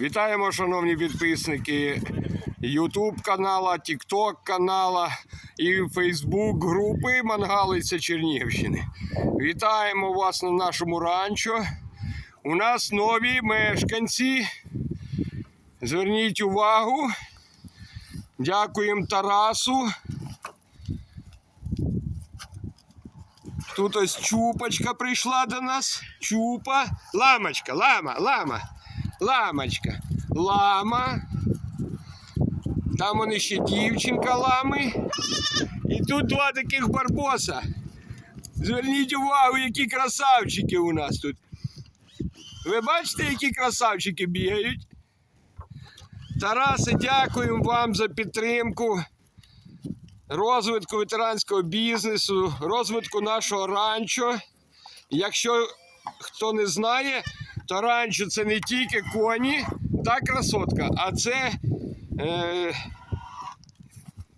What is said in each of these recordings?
Вітаємо, шановні підписники YouTube канала, TikTok канала і Facebook групи Мангалиця Чернігівщини. Вітаємо вас на нашому ранчо. У нас нові мешканці. Зверніть увагу. Дякуємо Тарасу. Тут ось чупочка прийшла до нас. Чупа. Ламочка, лама, лама. Ламочка. Лама. Там вони ще дівчинка лами. І тут два таких барбоса. Зверніть увагу, які красавчики у нас тут. Ви бачите, які красавчики бігають? Тарасе, дякуємо вам за підтримку розвитку ветеранського бізнесу, розвитку нашого ранчо. Якщо хто не знає, то це не тільки коні та красотка, а це е,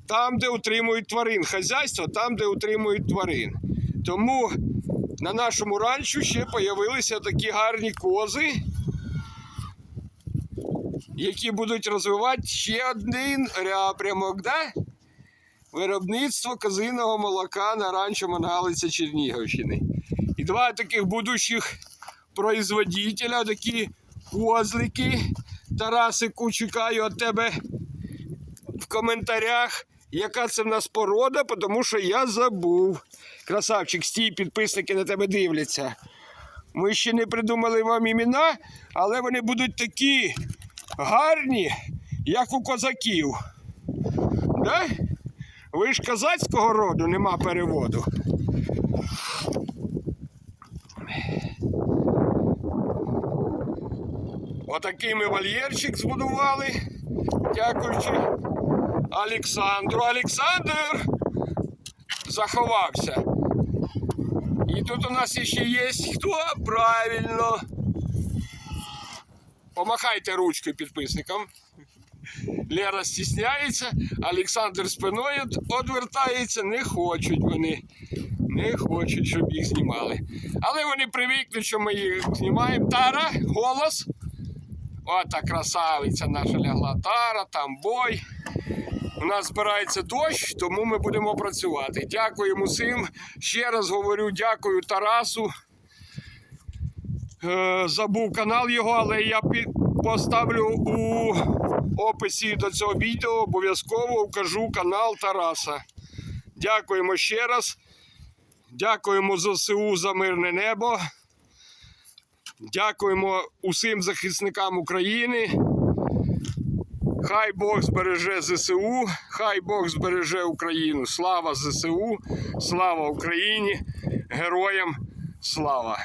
там, де утримують тварин. Хазяйство там, де утримують тварин. Тому на нашому ранчо ще з'явилися такі гарні кози, які будуть розвивати ще один напрямок. Да? Виробництво козиного молока на ранчо Мангалиця Чернігівщини. І два таких будущих производителя, такі козлики. Тарасику, чекаю від тебе в коментарях, яка це в нас порода, тому що я забув. Красавчик, стій, підписники на тебе дивляться. Ми ще не придумали вам імена, але вони будуть такі гарні, як у козаків. Да? Ви ж козацького роду нема переводу. Отакий ми вольєрчик збудували, дякуючи Олександру. Олександр заховався. І тут у нас ще є хто? Правильно. Помахайте ручкою підписникам. Лера стісняється, Олександр спиною одвертається, не хочуть вони. Не хочуть, щоб їх знімали. Але вони привикли, що ми їх знімаємо. Тара, голос. Ота красавиця наша лягла. Тара, там бой. У нас збирається дощ, тому ми будемо працювати. Дякуємо усім. Ще раз говорю, дякую Тарасу. Е, забув канал його, але я поставлю у описі до цього відео. Обов'язково вкажу канал Тараса. Дякуємо ще раз. Дякуємо ЗСУ за мирне небо. Дякуємо усім захисникам України. Хай Бог збереже ЗСУ, хай Бог збереже Україну. Слава ЗСУ, слава Україні, героям слава!